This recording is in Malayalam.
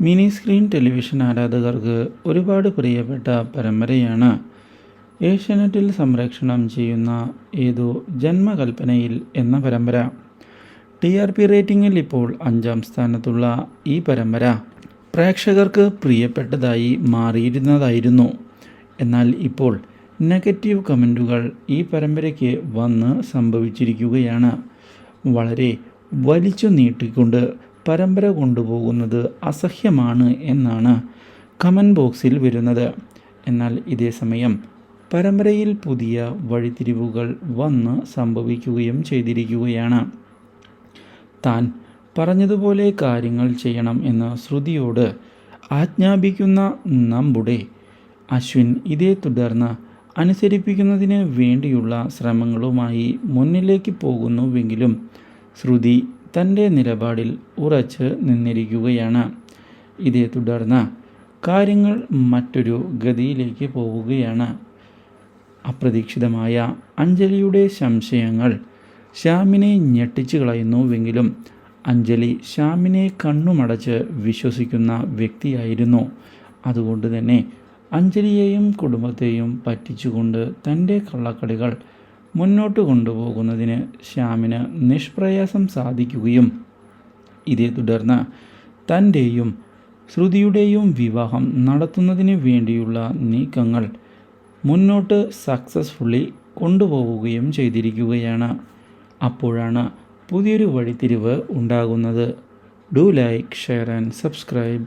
മിനി സ്ക്രീൻ ടെലിവിഷൻ ആരാധകർക്ക് ഒരുപാട് പ്രിയപ്പെട്ട പരമ്പരയാണ്. ഏഷ്യാനെറ്റിൽ സംരക്ഷണം ചെയ്യുന്ന ഏതോ ജന്മകൽപ്പനയിൽ എന്ന പരമ്പര. ടി ആർ പി റേറ്റിംഗിൽ ഇപ്പോൾ അഞ്ചാം സ്ഥാനത്തുള്ള ഈ പരമ്പര. പ്രേക്ഷകർക്ക് പ്രിയപ്പെട്ടതായി മാറിയിരുന്നതായിരുന്നു. എന്നാൽ ഇപ്പോൾ നെഗറ്റീവ് കമന്റുകൾ ഈ പരമ്പരയ്ക്ക് വന്ന് സംഭവിച്ചിരിക്കുകയാണ്. വളരെ വലിച്ചു നീട്ടിക്കൊണ്ട് പരമ്പര കൊണ്ടുപോകുന്നത് അസഹ്യമാണ് എന്നാണ് കമന്റ് ബോക്സിൽ വരുന്നത്. എന്നാൽ ഇതേ സമയം പരമ്പരയിൽ പുതിയ വഴിത്തിരിവുകൾ വന്ന് സംഭവിക്കുകയും ചെയ്തിരിക്കുകയാണ്. താൻ പറഞ്ഞതുപോലെ കാര്യങ്ങൾ ചെയ്യണം എന്ന് ശ്രുതിയോട് ആജ്ഞാപിക്കുന്ന നമ്മുടെ അശ്വിൻ ഇതേ തുടർന്ന് അനുസരിപ്പിക്കുന്നതിന് വേണ്ടിയുള്ള ശ്രമങ്ങളുമായി മുന്നിലേക്ക് പോകുന്നുവെങ്കിലും ശ്രുതി തന്റെ നിലപാടിൽ ഉറച്ച് നിന്നിരിക്കുകയാണ്. ഇതേ തുടർന്ന് കാര്യങ്ങൾ മറ്റൊരു ഗതിയിലേക്ക് പോവുകയാണ്. അപ്രതീക്ഷിതമായ അഞ്ജലിയുടെ സംശയങ്ങൾ ശ്യാമിനെ ഞെട്ടിച്ചു കളയുന്നുവെങ്കിലും അഞ്ജലി ശ്യാമിനെ കണ്ണുമടച്ച് വിശ്വസിക്കുന്ന വ്യക്തിയായിരുന്നു. അതുകൊണ്ട് തന്നെ അഞ്ജലിയെയും കുടുംബത്തെയും പറ്റിച്ചുകൊണ്ട് തന്റെ കള്ളക്കളികൾ മുന്നോട്ട് കൊണ്ടുപോകുന്നതിന് ശ്യാമിന് നിഷ്പ്രയാസം സാധിക്കുകയും ഇതേ തുടർന്ന് തന്റെയും ശ്രുതിയുടെയും വിവാഹം നടത്തുന്നതിന് വേണ്ടിയുള്ള നീക്കങ്ങൾ മുന്നോട്ട് സക്സസ്ഫുള്ളി കൊണ്ടുപോവുകയും ചെയ്തിരിക്കുകയാണ്. അപ്പോഴാണ് പുതിയൊരു വഴിത്തിരിവ് ഉണ്ടാകുന്നത്. Do like share and subscribe